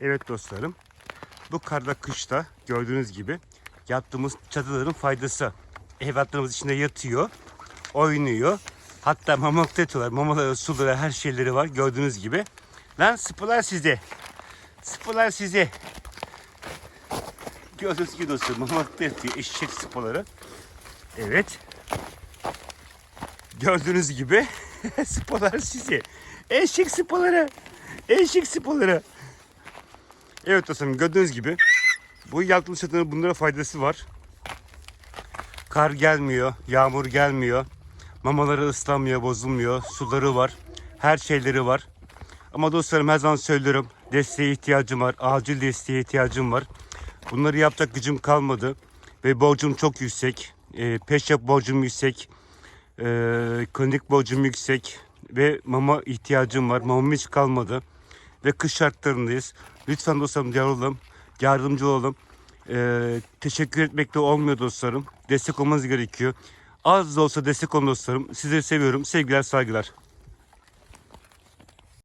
Evet dostlarım. Bu karda kışta gördüğünüz gibi yaptığımız çadırların faydası. Evlatlarımız içinde yatıyor, oynuyor. Hatta mamakta yatıyorlar. Mamaları, suları, her şeyleri var gördüğünüz gibi. Lan sıpılar size. Sıpılar size. Gördüğünüz gibi dostlarım mamakta yatıyor eşek sıpaları. Evet. Gördüğünüz gibi sıpalar sizi. Eşek sıpaları. Eşek sıpaları. Evet dostlarım gördüğünüz gibi bu yalıtım çadırının bunlara faydası var. Kar gelmiyor, yağmur gelmiyor. Mamaları ıslanmıyor, bozulmuyor. Suları var. Her şeyleri var. Ama dostlarım her zaman söylüyorum. Desteğe ihtiyacım var. Acil desteğe ihtiyacım var. Bunları yapacak gücüm kalmadı. Ve borcum çok yüksek. E, peşref borcum yüksek. E, klinik borcum yüksek. Ve mama ihtiyacım var. Mamam hiç kalmadı. Ve kış şartlarındayız. Lütfen dostlarım yardımcı, yardımcı olalım. E, teşekkür etmekte olmuyor dostlarım. Destek olmanız gerekiyor. Az da olsa destek olun dostlarım. Sizleri seviyorum. Sevgiler, saygılar.